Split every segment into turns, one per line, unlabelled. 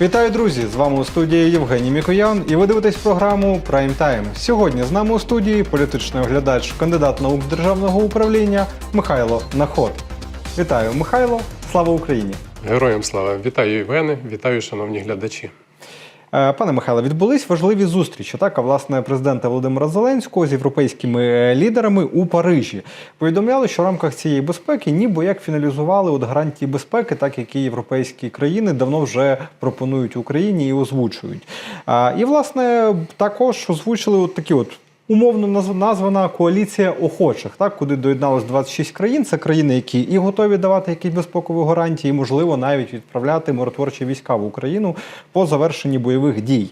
Вітаю, друзі! З вами у студії Євгеній Мікоян, і ви дивитесь програму Прайм Тайм. Сьогодні з нами у студії політичний оглядач, кандидат наук державного управління Михайло Наход. Вітаю, Михайло! Слава Україні!
Героям слава! Вітаю Євгене, вітаю, шановні глядачі.
Е, Пане Михайло, відбулись важливі зустрічі. Так, а власне президента Володимира Зеленського з європейськими е, лідерами у Парижі повідомляли, що в рамках цієї безпеки, ніби як фіналізували от гарантії безпеки, так які європейські країни давно вже пропонують Україні і озвучують. І власне також озвучили от такі от. Умовно назв- названа коаліція охочих, так куди доєдналось 26 країн. Це країни, які і готові давати якісь безпекові гарантії, і, можливо, навіть відправляти миротворчі війська в Україну по завершенні бойових дій.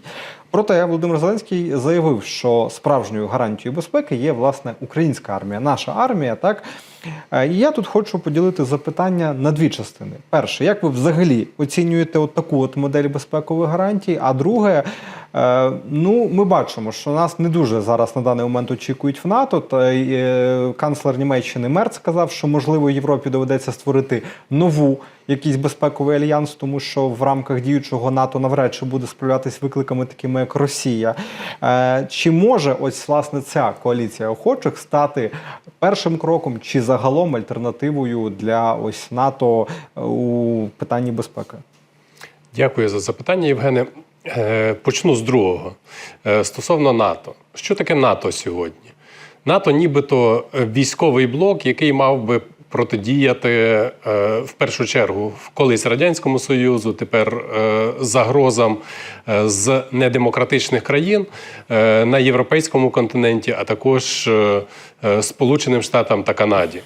Проте Володимир Зеленський заявив, що справжньою гарантією безпеки є власне українська армія, наша армія. Так Е, і я тут хочу поділити запитання на дві частини. Перше, як ви взагалі оцінюєте от таку от модель безпекових гарантій? А друге, е, ну ми бачимо, що нас не дуже зараз на даний момент очікують в НАТО. Та е, канцлер Німеччини Мерц сказав, що можливо Європі доведеться створити нову якийсь безпековий альянс, тому що в рамках діючого НАТО навряд чи буде справлятися викликами, такими як Росія. Е, Чи може ось власне ця коаліція охочих стати першим кроком чи загалом альтернативою для ось НАТО е, у питанні безпеки?
Дякую за запитання, Євгене. Е, Почну з другого. Стосовно НАТО. Що таке НАТО сьогодні? НАТО нібито військовий блок, який мав би протидіяти е, в першу чергу колись Радянському Союзу, тепер е, загрозам е, з недемократичних країн на європейському континенті, а також Сполученим Штатам та Канаді.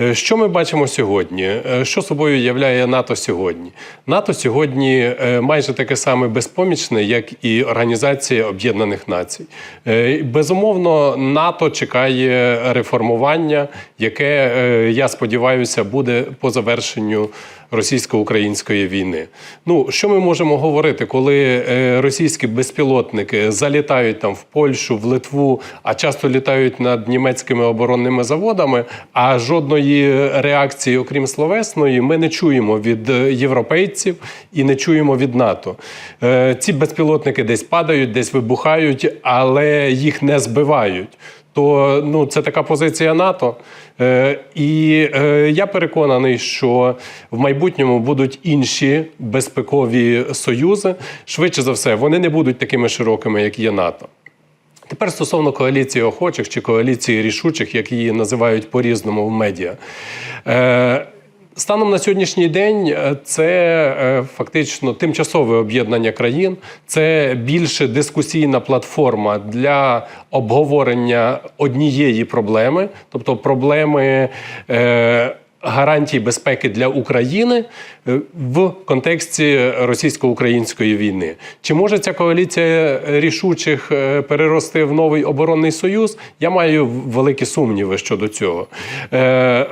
Е, Що ми бачимо сьогодні? Е, Що собою являє НАТО сьогодні? НАТО сьогодні е, майже таке саме безпомічне, як і Організація Об'єднаних Націй. Е, Безумовно, НАТО чекає реформування, яке е, я сподіваюся буде по завершенню російсько-української війни. Ну що ми можемо говорити, коли е, російські безпілотники залітають там в Польщу, в Литву, а часто літають над німецькими оборонними заводами, а жодної реакції, окрім словесної, ми не чуємо від е, європейців і не чуємо від НАТО. Е, Ці безпілотники десь падають, десь вибухають, але їх не збивають. То ну це така позиція НАТО. Е, і е, я переконаний, що в майбутньому будуть інші безпекові союзи. Швидше за все, вони не будуть такими широкими, як є НАТО. Тепер стосовно коаліції охочих чи коаліції рішучих, як її називають по-різному в медіа. Е, Станом на сьогоднішній день е, це е, фактично тимчасове об'єднання країн, це більше дискусійна платформа для обговорення однієї проблеми, тобто проблеми. Е, Гарантій безпеки для України в контексті російсько-української війни. Чи може ця коаліція рішучих перерости в новий оборонний союз? Я маю великі сумніви щодо цього.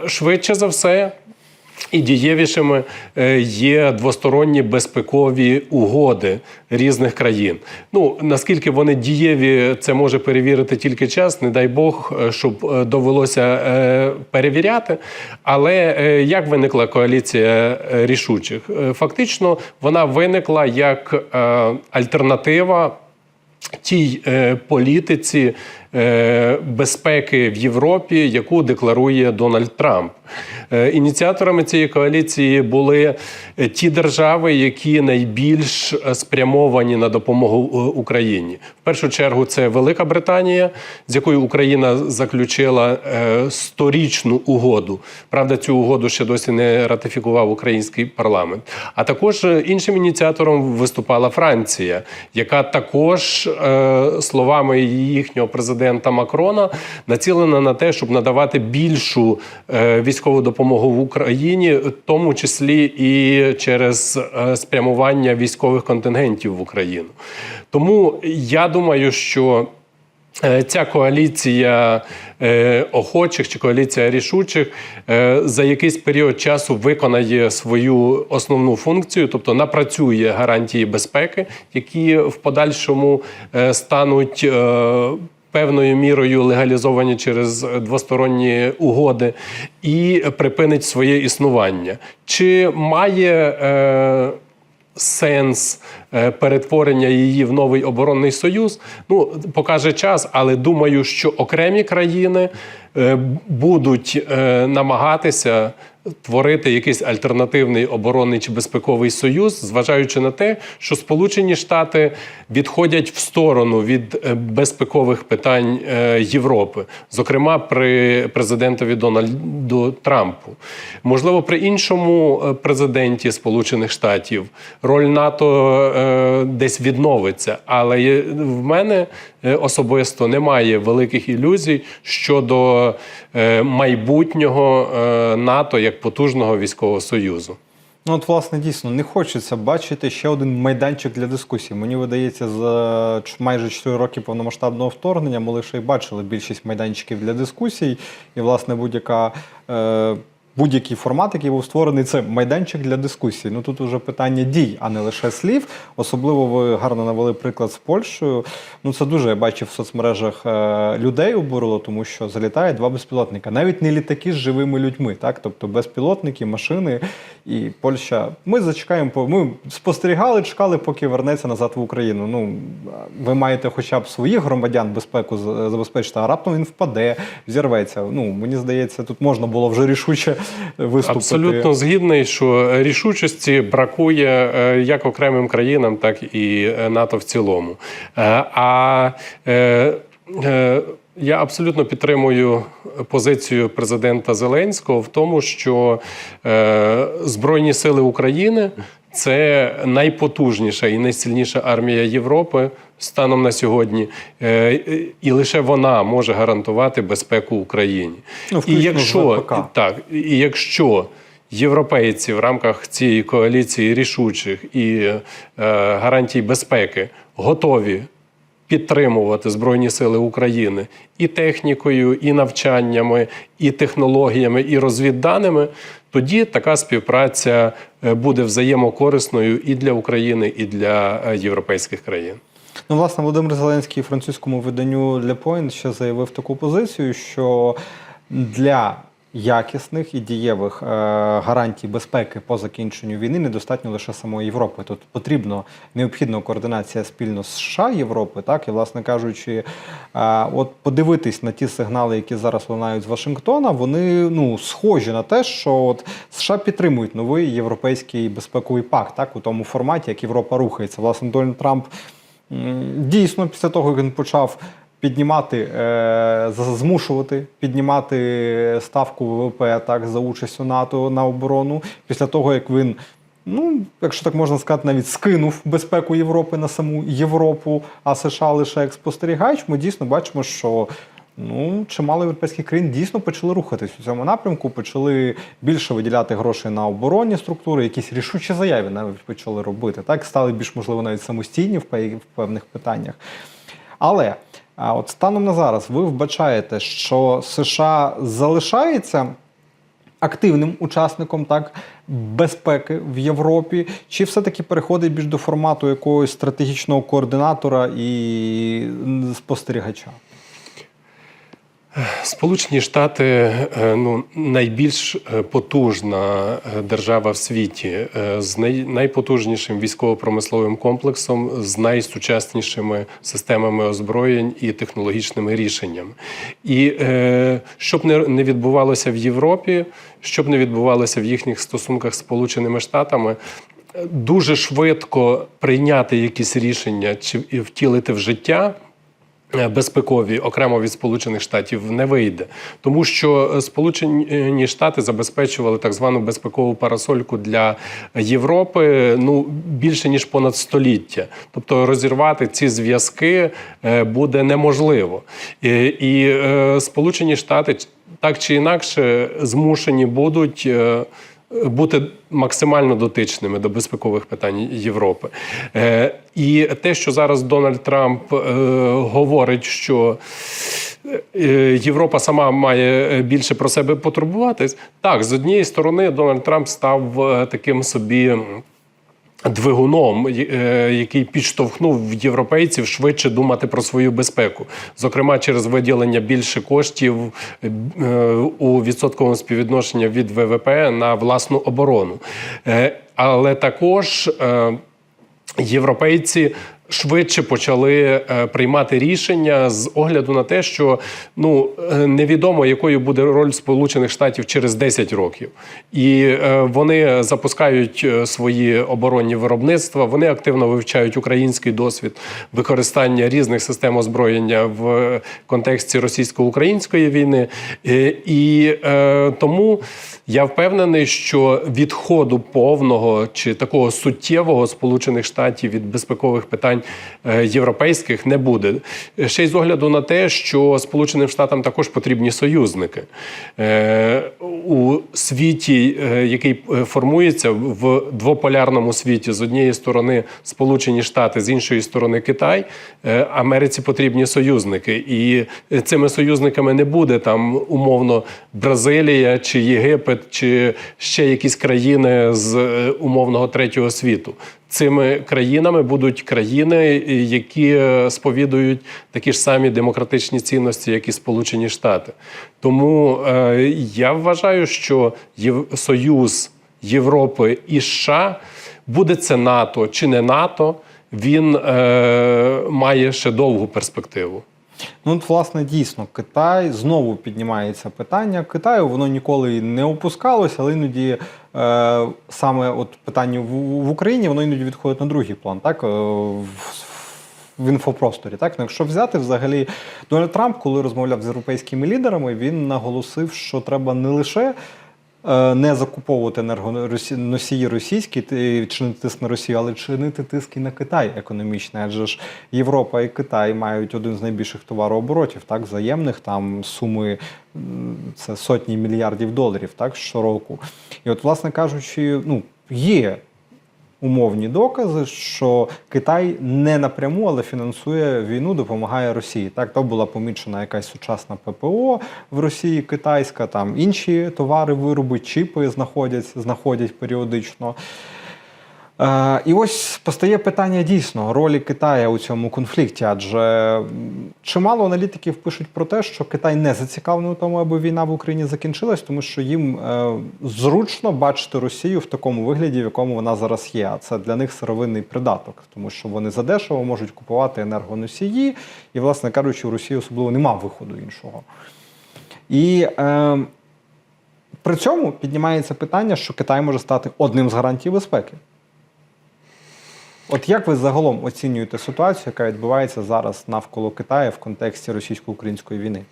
Швидше за все. І дієвішими е, є двосторонні безпекові угоди різних країн. Ну наскільки вони дієві, це може перевірити тільки час. Не дай Бог, е, щоб е, довелося перевіряти. Але як виникла коаліція рішучих? Фактично, вона виникла як альтернатива тій політиці безпеки в Європі, яку декларує Дональд Трамп. Е, ініціаторами цієї коаліції були е, ті держави, які найбільш е, спрямовані на допомогу Україні. В першу чергу це Велика Британія, з якою Україна заключила сторічну угоду. Правда, цю угоду ще досі не ратифікував український парламент. А також іншим ініціатором виступала Франція, яка також словами їхнього президента Макрона націлена на те, щоб надавати більшу е, військову допомогу в Україні, в тому числі і через е, спрямування військових контингентів в Україну. Тому я думаю, що Е, Ця коаліція е, охочих чи коаліція рішучих за якийсь період часу виконає свою основну функцію, тобто напрацює гарантії безпеки, які в подальшому стануть. Певною мірою легалізовані через двосторонні угоди і припинить своє існування. Чи має е, сенс е, перетворення її в новий оборонний союз. Ну, покаже час, але думаю, що окремі країни е, будуть е, намагатися творити якийсь альтернативний оборонний чи безпековий союз, зважаючи на те, що Сполучені Штати відходять в сторону від е, безпекових питань е, Європи, зокрема при президентові Дональду Трампу. Можливо, при іншому е, президенті Сполучених Штатів роль НАТО десь відновиться, але в мене е, особисто немає великих ілюзій щодо е, майбутнього е, НАТО як потужного військового союзу.
Ну, от, власне, дійсно, не хочеться бачити ще один майданчик для дискусій. Мені видається, за майже 4 роки повномасштабного вторгнення ми лише й бачили більшість майданчиків для дискусій. І, власне, будь-яка. Е- Будь-який формат, який був створений, це майданчик для дискусій. Ну тут вже питання дій, а не лише слів. Особливо ви гарно навели приклад з Польщею. Ну це дуже я бачив в соцмережах е, людей обурило, тому що залітає два безпілотника. Навіть не літаки з живими людьми, так тобто безпілотники, машини і Польща. Ми зачекаємо, ми спостерігали, чекали, поки вернеться назад в Україну. Ну ви маєте хоча б своїх громадян безпеку забезпечити, а раптом він впаде, зірветься. Ну мені здається, тут можна було вже рішуче виступити.
Абсолютно згідний, що рішучості бракує е, як окремим країнам, так і е, НАТО в цілому. Е, А я абсолютно підтримую позицію президента Зеленського в тому, що Збройні сили України це найпотужніша і найсильніша армія Європи станом на сьогодні, Е, і лише вона може гарантувати безпеку Україні.
Ну,
і якщо так, і якщо європейці в рамках цієї коаліції рішучих і е, гарантій безпеки готові підтримувати Збройні Сили України і технікою, і навчаннями, і технологіями, і розвідданими, тоді така співпраця е, буде взаємокорисною і для України, і для е, європейських країн.
Ну, власне, Володимир Зеленський французькому виданню Le Point ще заявив таку позицію, що для якісних і дієвих е, гарантій безпеки по закінченню війни недостатньо лише самої Європи. Тут потрібно необхідна координація спільно з США Європи, так і власне кажучи, е, от подивитись на ті сигнали, які зараз лунають з Вашингтона, вони ну схожі на те, що от США підтримують новий європейський безпековий пакт, так у тому форматі, як Європа рухається. Власне, Дональд Трамп дійсно після того, як він почав. Піднімати, е, змушувати піднімати ставку ВВП так за участю НАТО на оборону після того, як він, ну якщо так можна сказати, навіть скинув безпеку Європи на саму Європу, а США лише як спостерігач, ми дійсно бачимо, що ну чимало європейських країн дійсно почали рухатись у цьому напрямку, почали більше виділяти грошей на оборонні структури, якісь рішучі заяви навіть почали робити. Так стали більш можливо навіть самостійні в певних питаннях. Але от станом на зараз ви вбачаєте, що США залишається активним учасником так безпеки в Європі, чи все-таки переходить більш до формату якогось стратегічного координатора і спостерігача?
Сполучені Штати е, ну, найбільш е, потужна е, держава в світі з найпотужнішим військово-промисловим комплексом, з найсучаснішими системами озброєнь і технологічними рішеннями. І щоб не, відбувалося в Європі, щоб не відбувалося в їхніх стосунках з Сполученими Штатами. Дуже швидко прийняти якісь рішення чи втілити в життя безпекові окремо від Сполучених Штатів не вийде, тому що е, Сполучені Штати забезпечували так звану безпекову парасольку для Європи ну більше ніж понад століття. Тобто розірвати ці зв'язки е, буде неможливо. І, і е, Сполучені Штати так чи інакше змушені будуть. Бути максимально дотичними до безпекових питань Європи. Е, і те, що зараз Дональд Трамп е, говорить, що е, Європа сама має більше про себе потурбуватись, так, з однієї сторони, Дональд Трамп став таким собі. Двигуном, е, який підштовхнув європейців швидше думати про свою безпеку, зокрема через виділення більше коштів е, у відсотковому співвідношенні від ВВП на власну оборону. Е, Але також європейці швидше почали е, приймати рішення з огляду на те, що ну е, невідомо, якою буде роль Сполучених Штатів через 10 років, і е, вони запускають свої оборонні виробництва. Вони активно вивчають український досвід використання різних систем озброєння в контексті російсько-української війни, і тому. Я впевнений, що відходу повного чи такого суттєвого Сполучених Штатів від безпекових питань е, європейських не буде. Ще й з огляду на те, що Сполученим Штатам також потрібні союзники Е, у світі, е, який формується в двополярному світі, з однієї сторони Сполучені Штати, з іншої сторони Китай. Америці потрібні союзники, і цими союзниками не буде там умовно Бразилія чи Єгипет, чи ще якісь країни з умовного третього світу. Цими країнами будуть країни, які е, сповідують такі ж самі демократичні цінності, як і Сполучені Штати. Тому е, я вважаю, що Єв- Союз Європи і США буде це НАТО чи не НАТО, він е, має ще довгу перспективу.
Ну, от, власне, дійсно, Китай знову піднімається питання. Китаю воно ніколи не опускалося, але іноді е, саме от питання в, в Україні воно іноді відходить на другий план, так? Е, в, в інфопросторі. Так? Ну, якщо взяти взагалі Дональд Трамп, коли розмовляв з європейськими лідерами, він наголосив, що треба не лише не закуповувати енергоносії російські чинити тиск на Росію, але чинити тиск і на Китай економічний. Адже ж Європа і Китай мають один з найбільших товарооборотів, так, взаємних там суми це сотні мільярдів доларів, так, щороку. І от, власне кажучи, ну, є умовні докази, що Китай не напряму, але фінансує війну, допомагає Росії. Так, то була помічена якась сучасна ППО в Росії, китайська, там інші товари, вироби, чіпи знаходять, знаходять періодично. Е, і ось постає питання дійсно ролі Китаю у цьому конфлікті, адже чимало аналітиків пишуть про те, що Китай не зацікавлений у тому, аби війна в Україні закінчилась, тому що їм е, зручно бачити Росію в такому вигляді, в якому вона зараз є. А це для них сировинний придаток, тому що вони задешево можуть купувати енергоносії, і, власне кажучи, у Росії особливо нема виходу іншого. І е, при цьому піднімається питання, що Китай може стати одним з гарантій безпеки. От як ви загалом оцінюєте ситуацію, яка відбувається зараз навколо Китаю в контексті російсько-української війни?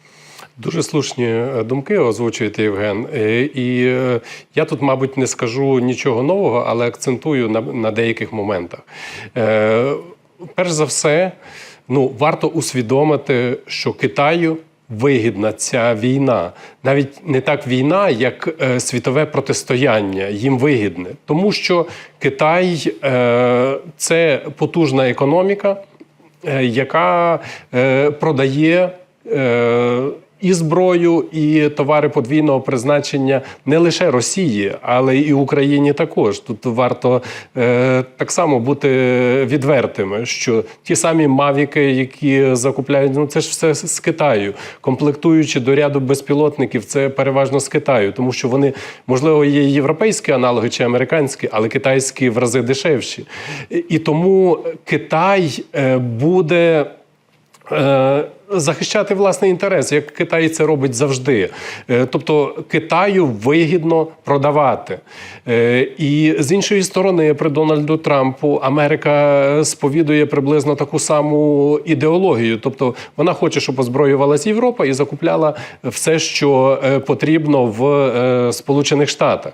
Дуже слушні е, думки озвучуєте, Євген. Е, І е, я тут, мабуть, не скажу нічого нового, але акцентую на, на деяких моментах. Перш за все, ну, варто усвідомити, що Китаю. Вигідна ця війна, навіть не так війна, як е, світове протистояння. Їм вигідне, тому що Китай е, це потужна економіка, е, яка продає і зброю, і товари подвійного призначення не лише Росії, але і Україні також. Тут варто е, так само бути відвертими, що ті самі мавіки, які закупляють, ну це ж все з Китаю, комплектуючи до ряду безпілотників, це переважно з Китаю, тому що вони можливо є європейські аналоги чи американські, але китайські в рази дешевші. І- тому Китай е, буде. Е, Захищати власний інтерес, як Китай це робить завжди. Е, Тобто Китаю вигідно продавати. Е, І з іншої сторони, при Дональду Трампу Америка сповідує приблизно таку саму ідеологію. Тобто вона хоче, щоб озброювалася Європа і закупляла все, що е, потрібно в Сполучених Штатах.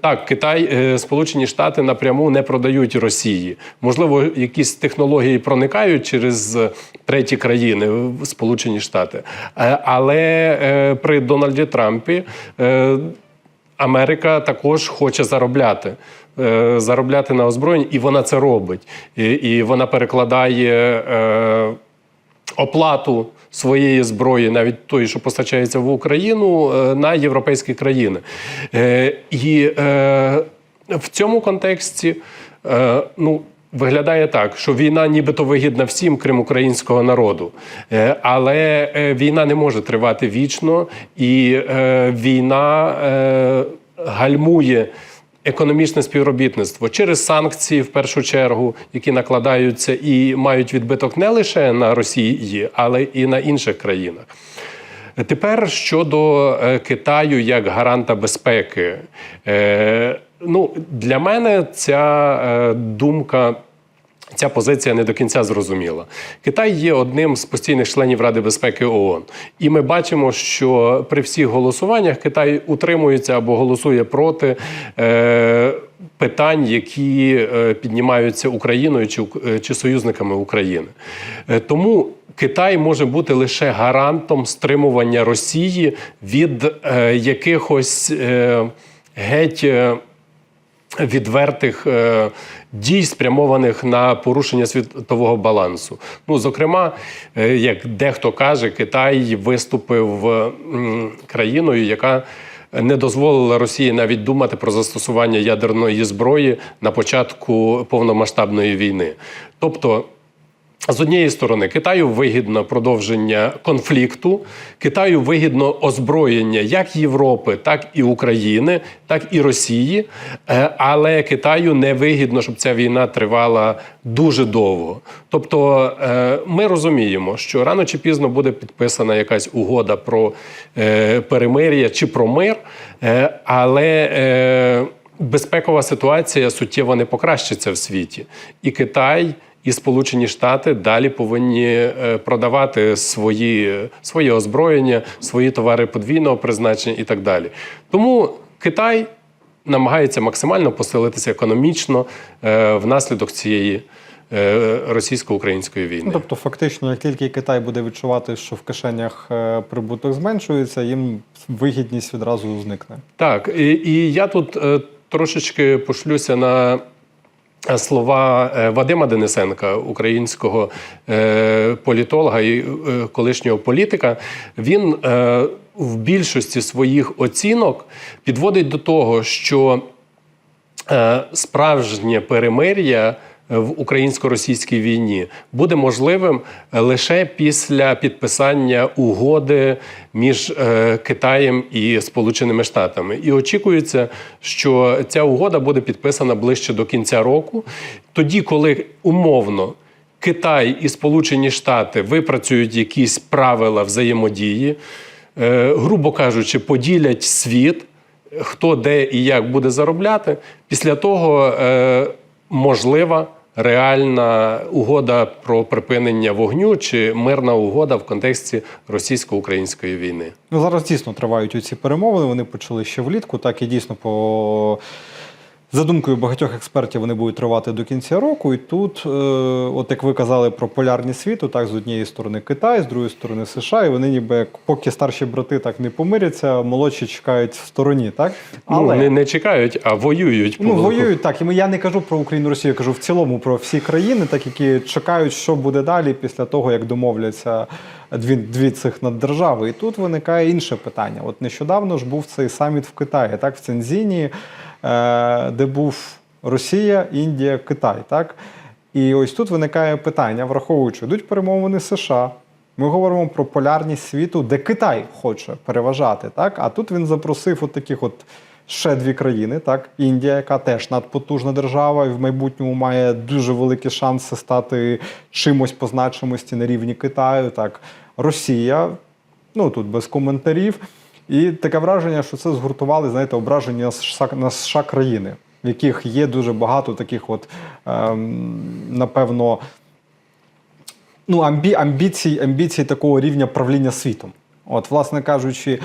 Так, Китай, Сполучені Штати напряму не продають Росії. Можливо, якісь технології проникають через треті країни Сполучені Штати. Е, Але е, при Дональді Трампі. е, Америка також хоче заробляти. Заробляти на озброєнні, і вона це робить. І, і вона перекладає е, оплату своєї зброї, навіть тої, що постачається в Україну, на європейські країни. Е, І е, в цьому контексті е, ну, виглядає так, що війна нібито вигідна всім, крім українського народу. Е, Але е, війна не може тривати вічно, і е, війна гальмує економічне співробітництво через санкції, в першу чергу, які накладаються і мають відбиток не лише на Росії, але і на інших країнах. Тепер щодо Китаю як гаранта безпеки, ну для мене ця е, думка. Ця позиція не до кінця зрозуміла. Китай є одним з постійних членів Ради безпеки ООН. І ми бачимо, що при всіх голосуваннях Китай утримується або голосує проти е, питань, які е, піднімаються Україною чи, е, чи союзниками України. Тому Китай може бути лише гарантом стримування Росії від е, якихось е, геть. Відвертих е, дій, спрямованих на порушення світового балансу. Ну, зокрема, е, як дехто каже, Китай виступив е, країною, яка не дозволила Росії навіть думати про застосування ядерної зброї на початку повномасштабної війни. Тобто, з однієї сторони, Китаю вигідно продовження конфлікту, Китаю вигідно озброєння як Європи, так і України, так і Росії. Е, Але Китаю не вигідно, щоб ця війна тривала дуже довго. Тобто е, ми розуміємо, що рано чи пізно буде підписана якась угода про е, перемир'я чи про мир, але безпекова ситуація суттєво не покращиться в світі. І Китай і Сполучені Штати далі повинні е, продавати свої, своє озброєння, свої товари подвійного призначення і так далі. Тому Китай намагається максимально посилитися економічно е, внаслідок цієї е, російсько-української війни.
Ну, тобто, фактично, як тільки Китай буде відчувати, що в кишенях прибуток зменшується, їм вигідність відразу зникне.
Так, і, і я тут е, трошечки пошлюся на слова е, Вадима Денисенка, українського е, політолога і е, колишнього політика. Він е, в більшості своїх оцінок підводить до того, що е, справжнє перемир'я в українсько-російській війні буде можливим лише після підписання угоди між е, Китаєм і Сполученими Штатами. І очікується, що ця угода буде підписана ближче до кінця року, тоді, коли умовно. Китай і Сполучені Штати випрацюють якісь правила взаємодії, е, грубо кажучи, поділять світ, хто де і як буде заробляти. Після того е, можлива реальна угода про припинення вогню чи мирна угода в контексті російсько-української війни.
Ну, зараз дійсно тривають оці перемовини. Вони почали ще влітку. Так і дійсно по. За думкою багатьох експертів, вони будуть тривати до кінця року. І тут, е, от як ви казали про полярність світу, так з однієї сторони Китай, з другої сторони США, і вони ніби як поки старші брати так не помиряться, молодші чекають в стороні, так?
Ну, не, не чекають, а воюють.
Ну, воюють так. І ми- я не кажу про Україну Росію, я кажу в цілому про всі країни, так які чекають, що буде далі після того, як домовляться дві, дві цих наддержави. І тут виникає інше питання. От нещодавно ж був цей саміт в Китаї, так, в Цензіні, де був Росія, Індія, Китай. Так? І ось тут виникає питання, враховуючи, йдуть перемовини США. Ми говоримо про полярність світу, де Китай хоче переважати, так? А тут він запросив от таких от ще дві країни, так? Індія, яка теж надпотужна держава, і в майбутньому має дуже великі шанси стати чимось по значимості на рівні Китаю. Так, Росія, ну тут без коментарів. І таке враження, що це згуртували, знаєте, ображення на США, на США країни, в яких є дуже багато таких, от, ем, напевно, ну, амбі, амбіцій, амбіцій такого рівня правління світом. От, власне кажучи,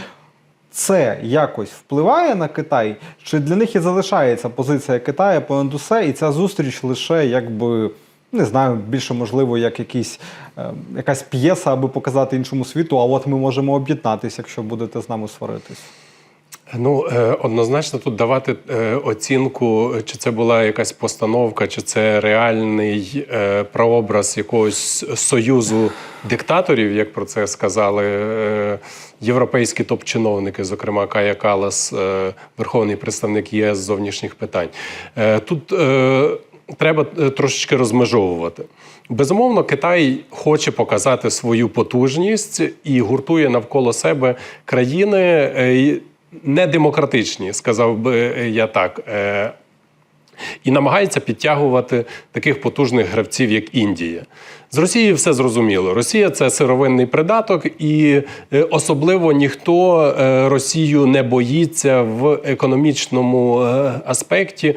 це якось впливає на Китай, чи для них і залишається позиція Китаю понад усе, і ця зустріч лише якби. Не знаю, більше можливо, як якийсь, е, якась п'єса, аби показати іншому світу, а от ми можемо об'єднатися, якщо будете з нами сваритись.
Ну, е, однозначно тут давати е, оцінку, чи це була якась постановка, чи це реальний прообраз якогось союзу диктаторів, як про це сказали європейські топ-чиновники, зокрема Кая Калас, верховний представник ЄС зовнішніх питань. Тут треба е, трошечки розмежовувати. Безумовно, Китай хоче показати свою потужність і гуртує навколо себе країни. е, недемократичні, сказав би я так. Е, і намагається підтягувати таких потужних гравців, як Індія. З Росією все зрозуміло. Росія це сировинний придаток, і е, особливо ніхто е, Росію не боїться в економічному е, аспекті.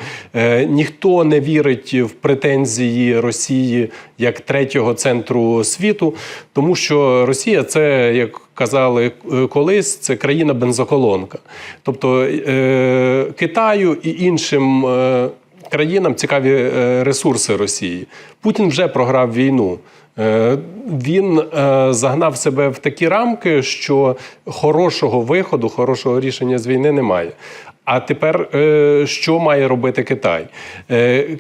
Ніхто не вірить в претензії Росії як третього центру світу, тому що Росія це як казали колись, це країна бензоколонка. Тобто е, Китаю і іншим. е, країнам цікаві е, ресурси Росії. Путін вже програв війну. Е, Він е, загнав себе в такі рамки, що хорошого виходу, хорошого рішення з війни немає. А тепер що має робити Китай?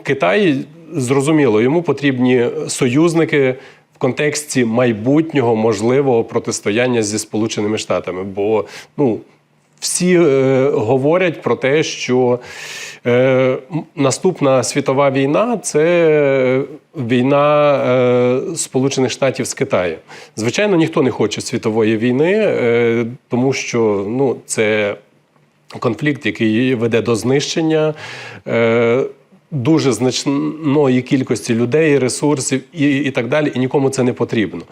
Китай зрозуміло, йому потрібні союзники в контексті майбутнього можливого протистояння зі Сполученими Штатами. Бо ну, всі е, говорять про те, що е, наступна світова війна це війна е, Сполучених Штатів з Китаєм. Звичайно, ніхто не хоче світової війни, е, тому що ну, це конфлікт, який веде до знищення. Е, Дуже значної кількості людей, ресурсів і, і так далі, і нікому це не потрібно.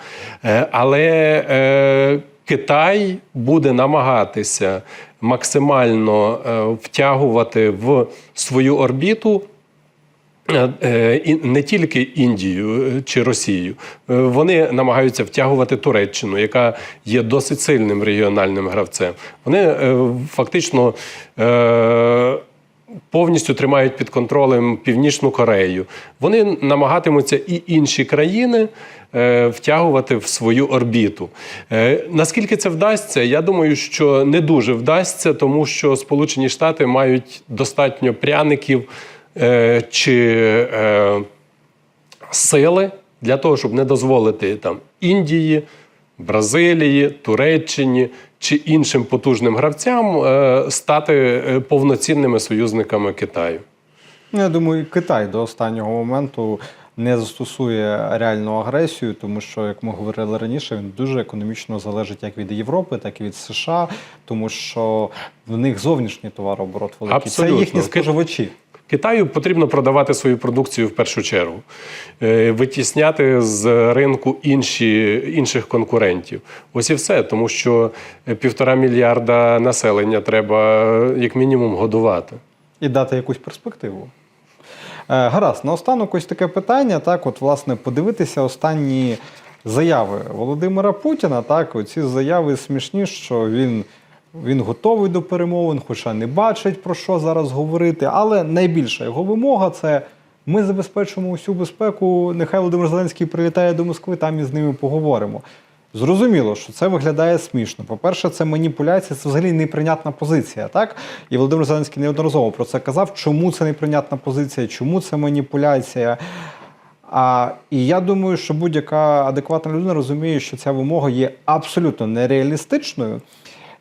Е, але е, Китай буде намагатися максимально е, втягувати в свою орбіту Е, е, не тільки Індію чи Росію, вони намагаються втягувати Туреччину, яка є досить сильним регіональним гравцем. Вони фактично. Повністю тримають під контролем Північну Корею. Вони намагатимуться і інші країни е, втягувати в свою орбіту. Е, наскільки це вдасться? Я думаю, що не дуже вдасться, тому що Сполучені Штати мають достатньо пряників е, чи сили для того, щоб не дозволити там Індії, Бразилії, Туреччині чи іншим потужним гравцям е, стати е, повноцінними союзниками Китаю.
Ну, Я думаю, Китай до останнього моменту не застосує реальну агресію, тому що, як ми говорили раніше, він дуже економічно залежить як від Європи, так і від США, тому що в них зовнішній товарооборот великий.
Абсолютно.
Це їхні споживачі.
Китаю потрібно продавати свою продукцію в першу чергу, е, витісняти з ринку інші, інших конкурентів. Ось і все, тому що е, півтора мільярда населення треба е, як мінімум годувати.
і дати якусь перспективу. Гаразд, наостанок ось таке питання. Так, от, власне, подивитися останні заяви Володимира Путіна. Так, оці заяви смішні, що він, він готовий до перемовин, хоча не бачить про що зараз говорити. Але найбільша його вимога це ми забезпечимо усю безпеку. Нехай Володимир Зеленський прилітає до Москви, там і з ними поговоримо. Зрозуміло, що це виглядає смішно. По-перше, це маніпуляція, це взагалі неприйнятна позиція, так? І Володимир Зеленський неодноразово про це казав, чому це неприйнятна позиція, чому це маніпуляція. А, і я думаю, що будь-яка адекватна людина розуміє, що ця вимога є абсолютно нереалістичною.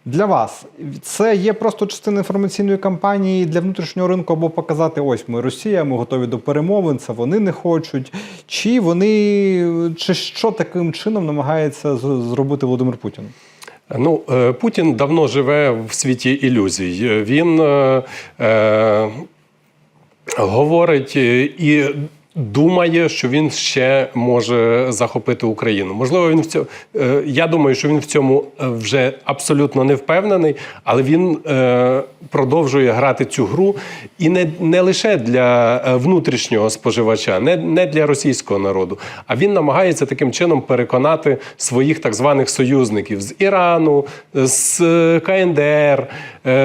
Для вас це є просто частина інформаційної кампанії для внутрішнього ринку, або показати: ось ми Росія, ми готові до перемовин, це вони не хочуть. Чи вони чи що таким чином намагається зробити Володимир Путін?
Ну, е, Путін давно живе в світі ілюзій. Він е, е, говорить е, і думає, що він ще може захопити Україну. Можливо, він в цьому. е, Я думаю, що він в цьому е, вже абсолютно не впевнений, але він е, продовжує грати цю гру і не, не лише для внутрішнього споживача, не, не для російського народу, а він намагається таким чином переконати своїх так званих союзників з Ірану, з КНДР,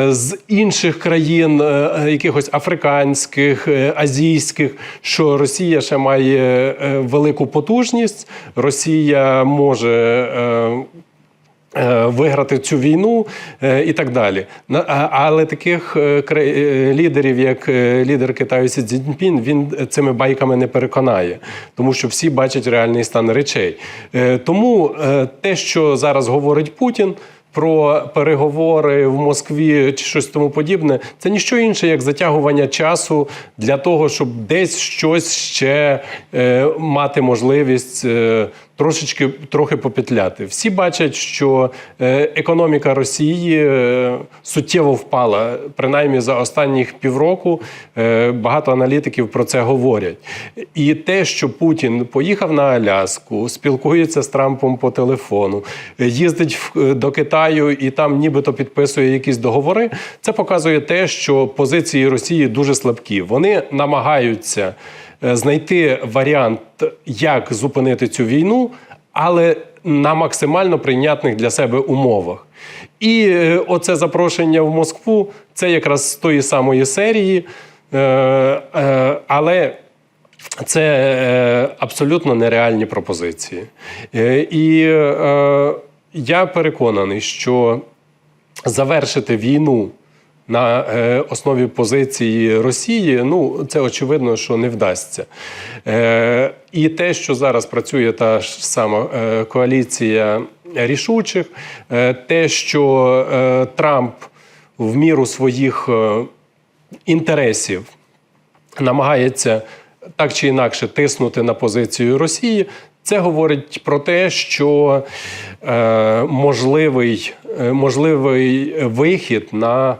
з інших країн, якихось африканських, азійських, що Росія ще має е, велику потужність, Росія може. е, е, Виграти цю війну і так далі. Але таких лідерів, як лідер Китаю Сі Цзіньпін, він цими байками не переконає, тому що всі бачать реальний стан речей. Тому те, що зараз говорить Путін. Про переговори в Москві чи щось тому подібне, це ніщо інше, як затягування часу для того, щоб десь щось ще е, мати можливість е, трошечки трохи попетляти. Всі бачать, що е, економіка Росії е, суттєво впала. Принаймні за останніх півроку е, багато аналітиків про це говорять. І те, що Путін поїхав на Аляску, спілкується з Трампом по телефону, їздить до Китаю і там нібито підписує якісь договори, це показує те, що позиції Росії дуже слабкі. Вони намагаються знайти варіант, як зупинити цю війну, але на максимально прийнятних для себе умовах. І е, оце запрошення в Москву це якраз з тої самої серії. Е, е, але це е, абсолютно нереальні пропозиції. Е, і е, я переконаний, що завершити війну на е, основі позиції Росії, ну це очевидно, що не вдасться. Е, і те, що зараз працює та ж сама е, коаліція рішучих, те, що Трамп в міру своїх інтересів намагається так чи інакше тиснути на позицію Росії. Це говорить про те, що е, можливий, можливий вихід на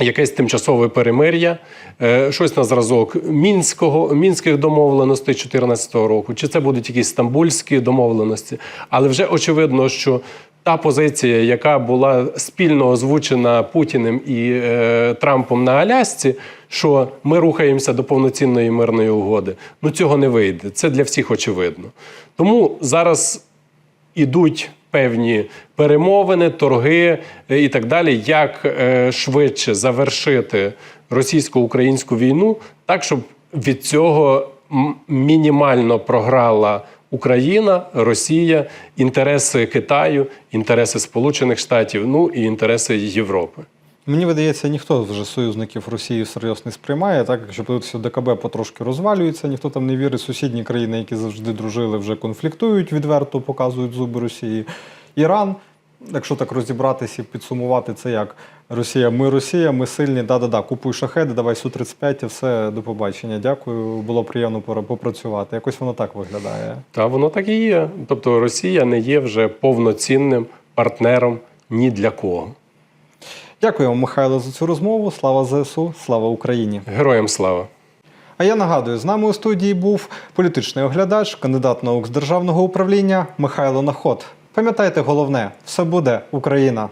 якесь тимчасове перемир'я, е, щось на зразок мінського мінських домовленостей 2014 року, чи це будуть якісь стамбульські домовленості. Але вже очевидно, що та позиція, яка була спільно озвучена Путіним і е, Трампом на Алясці, що ми рухаємося до повноцінної мирної угоди, ну цього не вийде. Це для всіх очевидно. Тому зараз ідуть певні перемовини, торги е, і так далі, як е, швидше завершити російсько-українську війну, так щоб від цього мінімально програла Україна, Росія, інтереси Китаю, інтереси Сполучених Штатів, ну і інтереси Європи.
Мені видається, ніхто вже союзників Росії всерйоз не сприймає. Так, якщо подивитися, ДКБ потрошки розвалюється, ніхто там не вірить. Сусідні країни, які завжди дружили, вже конфліктують відверто, показують зуби Росії. Іран, якщо так розібратися і підсумувати це як Росія, ми Росія, ми сильні, да-да-да, купуй шахеди, давай Су-35 і все, до побачення. Дякую, було приємно попрацювати. Якось воно так виглядає.
Та воно так і є. Тобто Росія не є вже повноцінним партнером ні для кого.
Дякую вам, Михайло, за цю розмову. Слава ЗСУ, слава Україні!
Героям слава!
А я нагадую, з нами у студії був політичний оглядач, кандидат наук з державного управління Михайло Наход. Пам'ятайте головне, все буде Україна.